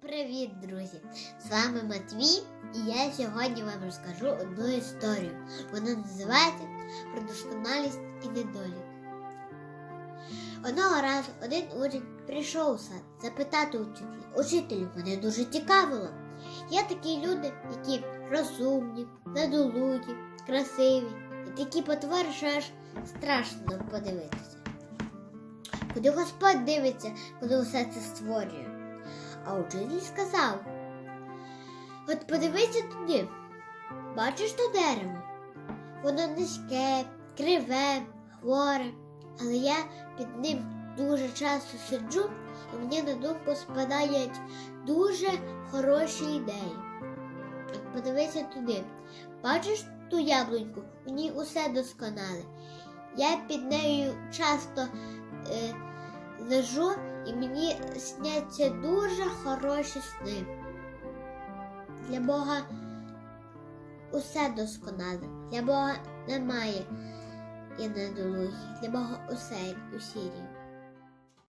привіт, друзі! З вами Матвій, і я сьогодні вам розкажу одну історію. Вона називається Про досконалість і недолік. Одного разу один учень прийшов у сад запитати учителя. Учителю мене дуже цікавило. Є такі люди, які розумні, недолугі, красиві, і такі потвори, що аж страшно подивитися. Куди Господь дивиться, коли усе це створює. А учитель сказав: От подивися туди, бачиш то дерево? Воно низьке, криве, хворе, але я під ним дуже часто сиджу, і мені на думку спадають дуже хороші ідеї. От подивися туди, бачиш ту яблуньку, в ній усе досконале. Я під нею часто е, лежу і мені сняться дуже хороші сни. Для Бога усе досконале, для Бога немає і недолугих, для Бога усе як у сірі.